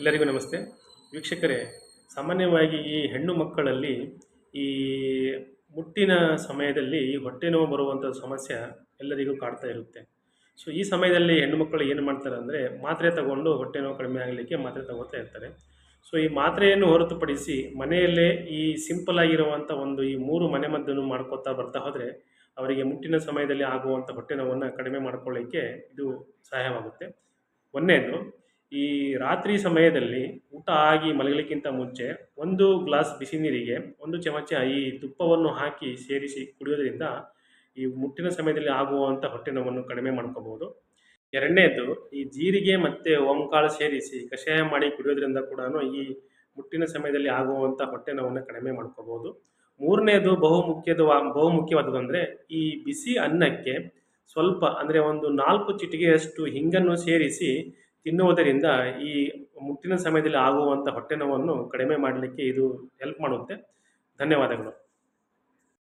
ಎಲ್ಲರಿಗೂ ನಮಸ್ತೆ. ವೀಕ್ಷಕರೇ, ಸಾಮಾನ್ಯವಾಗಿ ಈ ಹೆಣ್ಣು ಮಕ್ಕಳಲ್ಲಿ ಈ ಮುಟ್ಟಿನ ಸಮಯದಲ್ಲಿ ಈ ಹೊಟ್ಟೆ ನೋವು ಬರುವಂಥ ಸಮಸ್ಯೆ ಎಲ್ಲರಿಗೂ ಕಾಡ್ತಾ ಇರುತ್ತೆ. ಸೊ ಈ ಸಮಯದಲ್ಲಿ ಹೆಣ್ಣು ಮಕ್ಕಳು ಏನು ಮಾಡ್ತಾರೆ ಅಂದರೆ, ಮಾತ್ರೆ ತಗೊಂಡು ಹೊಟ್ಟೆ ನೋವು ಕಡಿಮೆ ಆಗಲಿಕ್ಕೆ ಮಾತ್ರೆ ತಗೋತಾ ಇರ್ತಾರೆ. ಸೊ ಈ ಮಾತ್ರೆಯನ್ನು ಹೊರತುಪಡಿಸಿ ಮನೆಯಲ್ಲೇ ಈ ಸಿಂಪಲ್ ಆಗಿರುವಂಥ ಒಂದು ಈ ಮೂರು ಮನೆಮದ್ದನ್ನು ಮಾಡ್ಕೋತಾ ಬರ್ತಾ ಹೋದರೆ, ಅವರಿಗೆ ಮುಟ್ಟಿನ ಸಮಯದಲ್ಲಿ ಆಗುವಂಥ ಹೊಟ್ಟೆ ನೋವನ್ನು ಕಡಿಮೆ ಮಾಡ್ಕೊಳ್ಳಿಕ್ಕೆ ಇದು ಸಹಾಯವಾಗುತ್ತೆ. ಒಂದನೇದು, ಈ ರಾತ್ರಿ ಸಮಯದಲ್ಲಿ ಊಟ ಆಗಿ ಮಲಗಲಿಕ್ಕಿಂತ ಮುಂಚೆ ಒಂದು ಗ್ಲಾಸ್ ಬಿಸಿ ನೀರಿಗೆ, ಒಂದು ಚಮಚ ಈ ತುಪ್ಪವನ್ನು ಹಾಕಿ ಸೇರಿಸಿ ಕುಡಿಯೋದ್ರಿಂದ ಈ ಮುಟ್ಟಿನ ಸಮಯದಲ್ಲಿ ಆಗುವಂಥ ಹೊಟ್ಟೆ ನೋವನ್ನು ಕಡಿಮೆ ಮಾಡ್ಕೋಬೋದು. ಎರಡನೇದು, ಈ ಜೀರಿಗೆ ಮತ್ತು ಓಂಕಾಳು ಸೇರಿಸಿ ಕಷಾಯ ಮಾಡಿ ಕುಡಿಯೋದ್ರಿಂದ ಕೂಡ ಈ ಮುಟ್ಟಿನ ಸಮಯದಲ್ಲಿ ಆಗುವಂಥ ಹೊಟ್ಟೆ ನೋವನ್ನು ಕಡಿಮೆ ಮಾಡ್ಕೋಬೋದು. ಮೂರನೇದು ಬಹುಮುಖ್ಯದ ಅಂದರೆ ಈ ಬಿಸಿ ಅನ್ನಕ್ಕೆ ಸ್ವಲ್ಪ, ಅಂದರೆ ಒಂದು ನಾಲ್ಕು ಚಿಟಿಕೆಯಷ್ಟು ಹಿಂಗನ್ನು ಸೇರಿಸಿ ತಿನ್ನುವುದರಿಂದ ಈ ಮುಟ್ಟಿನ ಸಮಯದಲ್ಲಿ ಆಗುವಂಥ ಹೊಟ್ಟೆ ನೋವನ್ನು ಕಡಿಮೆ ಮಾಡಲಿಕ್ಕೆ ಇದು ಹೆಲ್ಪ್ ಮಾಡುತ್ತೆ. ಧನ್ಯವಾದಗಳು.